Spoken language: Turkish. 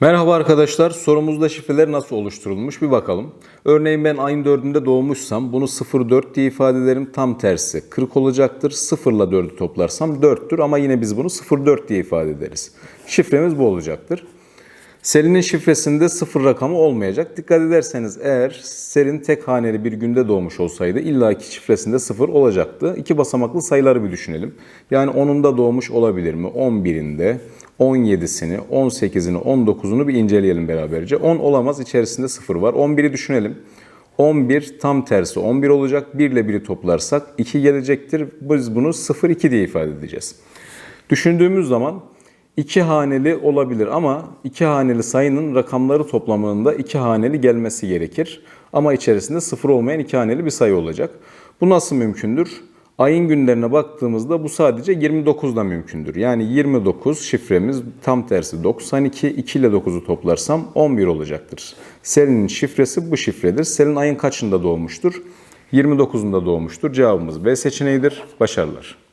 Merhaba arkadaşlar. Sorumuzda şifreler nasıl oluşturulmuş bir bakalım. Örneğin ben ayın 4'ünde doğmuşsam bunu 04 diye ifade ederim. Tam tersi 40 olacaktır. 0 ile 4'ü toplarsam 4'tür ama yine biz bunu 04 diye ifade ederiz. Şifremiz bu olacaktır. Selin'in şifresinde sıfır rakamı olmayacak. Dikkat ederseniz eğer Selin tek haneli bir günde doğmuş olsaydı illaki şifresinde sıfır olacaktı. İki basamaklı sayıları bir düşünelim. Yani 10'unda doğmuş olabilir mi? 11'inde, 17'sini, 18'ini, 19'unu bir inceleyelim beraberce. 10 olamaz içerisinde sıfır var. 11'i düşünelim. 11 tam tersi 11 olacak. 1 ile 1'i toplarsak 2 gelecektir. Biz bunu 0-2 diye ifade edeceğiz. Düşündüğümüz zaman iki haneli olabilir ama iki haneli sayının rakamları toplamında iki haneli gelmesi gerekir. Ama içerisinde sıfır olmayan iki haneli bir sayı olacak. Bu nasıl mümkündür? Ayın günlerine baktığımızda bu sadece 29'da mümkündür. Yani 29 şifremiz tam tersi 92. 2 ile 9'u toplarsam 11 olacaktır. Selin'in şifresi bu şifredir. Selin ayın kaçında doğmuştur? 29'unda doğmuştur. Cevabımız B seçeneğidir. Başarılar.